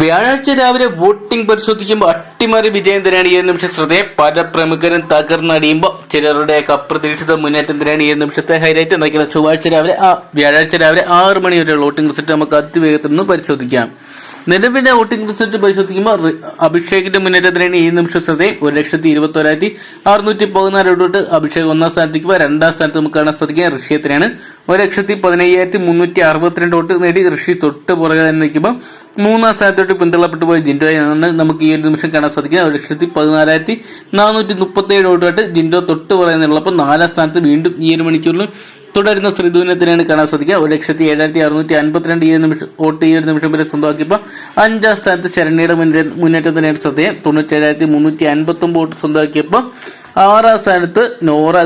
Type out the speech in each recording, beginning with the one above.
വ്യാഴാഴ്ച രാവിലെ വോട്ടിംഗ് പരിശോധിക്കുമ്പോൾ അട്ടിമറി വിജയം തന്നെയാണ് ഈ നിമിഷം ശ്രദ്ധയെ പല പ്രമുഖരും തകർന്നടിയുമ്പോൾ ചിലരുടെയൊക്കെ അപ്രതീക്ഷിത മുന്നേറ്റം തന്നെയാണ് ഈ നിമിഷത്തെ ഹൈലൈറ്റ് എന്തൊക്കെയാണ് ചൊവ്വാഴ്ച രാവിലെ ആ വ്യാഴാഴ്ച രാവിലെ ആറ് മണി വരെ വോട്ടിംഗ് റിസൾട്ട് നമുക്ക് അതിവേഗത്തിൽ നിന്ന് പരിശോധിക്കാം. നിലവിലെ വോട്ടിംഗ് റിസൾട്ട് പരിശോധിക്കുമ്പോൾ അഭിഷേകിന്റെ മുന്നേറ്റത്തിനാണ് ഈ നിമിഷം ശ്രദ്ധയും ഒരു ലക്ഷത്തി ഇരുപത്തി ഒരായിരത്തി അറുന്നൂറ്റി പതിനാല് തൊട്ട് അഭിഷേക് ഒന്നാം സ്ഥാനത്തേക്ക് രണ്ടാം സ്ഥാനത്ത് നമുക്ക് കാണാൻ സാധിക്കുക. ഋഷിയത്തിനാണ്. ഒരു ലക്ഷത്തി പതിനയ്യായിരത്തി മുന്നൂറ്റി അറുപത്തിരണ്ട് തൊട്ട് നേടി ഋഷി തൊട്ട് പുറകെ തന്നെ നിൽക്കുമ്പോൾ മൂന്നാം സ്ഥാനത്തോട്ട് പിന്തള്ളപ്പെട്ടു പോയ ജിൻഡോയാണ് നമുക്ക് ഈ ഒരു നിമിഷം കാണാൻ സാധിക്കുക. ഒരു ലക്ഷത്തി പതിനാലായിരത്തി നാനൂറ്റി മുപ്പത്തി ഏഴ് തൊട്ടായിട്ട് ജിൻഡോ തൊട്ട് പുറകെ നിന്നുള്ളപ്പോൾ നാലാം സ്ഥാനത്ത് വീണ്ടും ഈ ഒരു മണിക്കൂറിൽ തുടരുന്ന ശ്രീധുവിനത്തിനാണ് കാണാൻ സാധിക്കുക. ഒരു ലക്ഷത്തി ഏഴായിരത്തി അറുന്നൂറ്റി അൻപത്തിരണ്ട് ഈ നിമിഷം വോട്ട് ഈ ഒരു നിമിഷം വരെ സ്വന്തമാക്കിയപ്പോൾ അഞ്ചാം സ്ഥാനത്ത് ശരണ്യയുടെ മുന്നേ തന്നെയാണ് ശ്രദ്ധേയം. തൊണ്ണൂറ്റി ഏഴായിരത്തി മുന്നൂറ്റി അൻപത്തൊമ്പത് വോട്ട് സ്വന്തമാക്കിയപ്പോൾ ആറാം സ്ഥാനത്ത് നോറ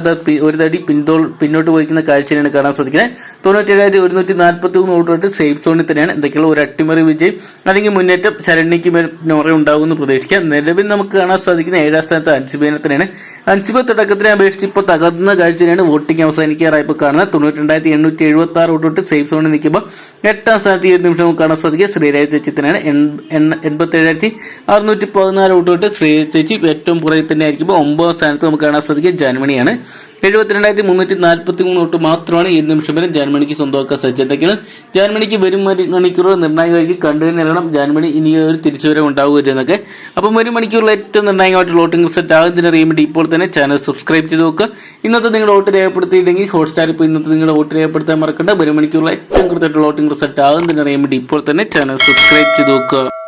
ഒരു തടി പിന്തോൾ പിന്നോട്ട് പോയിക്കുന്ന കാഴ്ചയാണ് കാണാൻ സാധിക്കുന്നത്. തൊണ്ണൂറ്റി ഏഴായിരത്തി ഒരുന്നൂറ്റി നാൽപ്പത്തി മൂന്ന് വോട്ട് സേഫ് സോണിൽ തന്നെയാണ്. എന്തൊക്കെയുള്ള ഒരു അട്ടിമറി വിജയം? അല്ലെങ്കിൽ മുന്നേറ്റം ശരണ്യയ്ക്ക് മേൽ നോറ ഉണ്ടാകുമെന്ന് പ്രതീക്ഷിക്കാം. നിലവിൽ നമുക്ക് കാണാൻ സാധിക്കുന്ന ഏഴാം സ്ഥാനത്ത് അൻസിബേനെ തന്നെയാണ്. അൻസിബ തുടക്കത്തിനെ അപേക്ഷിച്ച് ഇപ്പോൾ തകർന്ന കാഴ്ചയാണ് വോട്ടിംഗ് അവസാനിക്കാറായപ്പോൾ കാണുന്നത്. തൊണ്ണൂറ്റി രണ്ടായിരത്തി എണ്ണൂറ്റി എഴുപത്തി ആറ് വോട്ട് സേഫ് സോണിൽ നിൽക്കുമ്പോൾ എട്ടാം സ്ഥാനത്ത് ഒരു നിമിഷം നമുക്ക് കാണാൻ സാധിക്കുക. ശ്രീരാജ് ചേച്ചിത്തനാണ് എൺപത്തി ഏഴായിരത്തി അറുന്നൂറ്റി പതിനാല് വോട്ട് ശ്രീരാജ് ചേച്ചി ഏറ്റവും പുറകിൽ തന്നെ ആയിരിക്കുമ്പോൾ ഒമ്പതാം സ്ഥാനത്ത് നമുക്ക് കാണാൻ സാധിക്കുക ജാൻമണിയാണ്. എഴുപത്തിരണ്ടായിരത്തി മുന്നൂറ്റി നാൽപ്പത്തി മൂന്ന് വോട്ട് മാത്രമാണ് ഏഴ് നിമിഷം വരെ ജർമ്മനിക്ക് സ്വന്തമാക്കാൻ സജ്ജതയ്ക്കാണ് ജർമ്മനിക്ക് വരും മണി- മണിക്കൂറുകൾ നിർണായകമായിരിക്കും. കണ്ടു നേരണം ജർമ്മനി ഇനി ഒരു തിരിച്ചുവരവ് ഉണ്ടാവുക എന്നൊക്കെ. അപ്പം വരും മണിക്കൂറിൽ ഏറ്റവും നിർണായകമായിട്ട് വോട്ടിംഗ് റിസൾട്ട് ആകുന്നതിന് അറിയാൻ വേണ്ടി ഇപ്പോൾ തന്നെ ചാനൽ സബ്സ്ക്രൈബ് ചെയ്ത് നോക്കുക. ഇന്നത്തെ നിങ്ങളുടെ വോട്ട് രേഖപ്പെടുത്തിയില്ലെങ്കിൽ ഹോട്ട്സ്റ്റാർ ഇപ്പോൾ ഇന്നത്തെ നിങ്ങളുടെ വോട്ട് രേഖപ്പെടുത്താൻ മറക്കണ്ട. വരും മണിക്കൂറിൽ ഏറ്റവും കൃത്യമായിട്ടുള്ള വോട്ടിംഗ് റിസൾട്ട് ആകുന്നതിന് അറിയാൻ വേണ്ടി ഇപ്പോൾ തന്നെ ചാനൽ സബ്സ്ക്രൈബ് ചെയ്ത് നോക്കുക.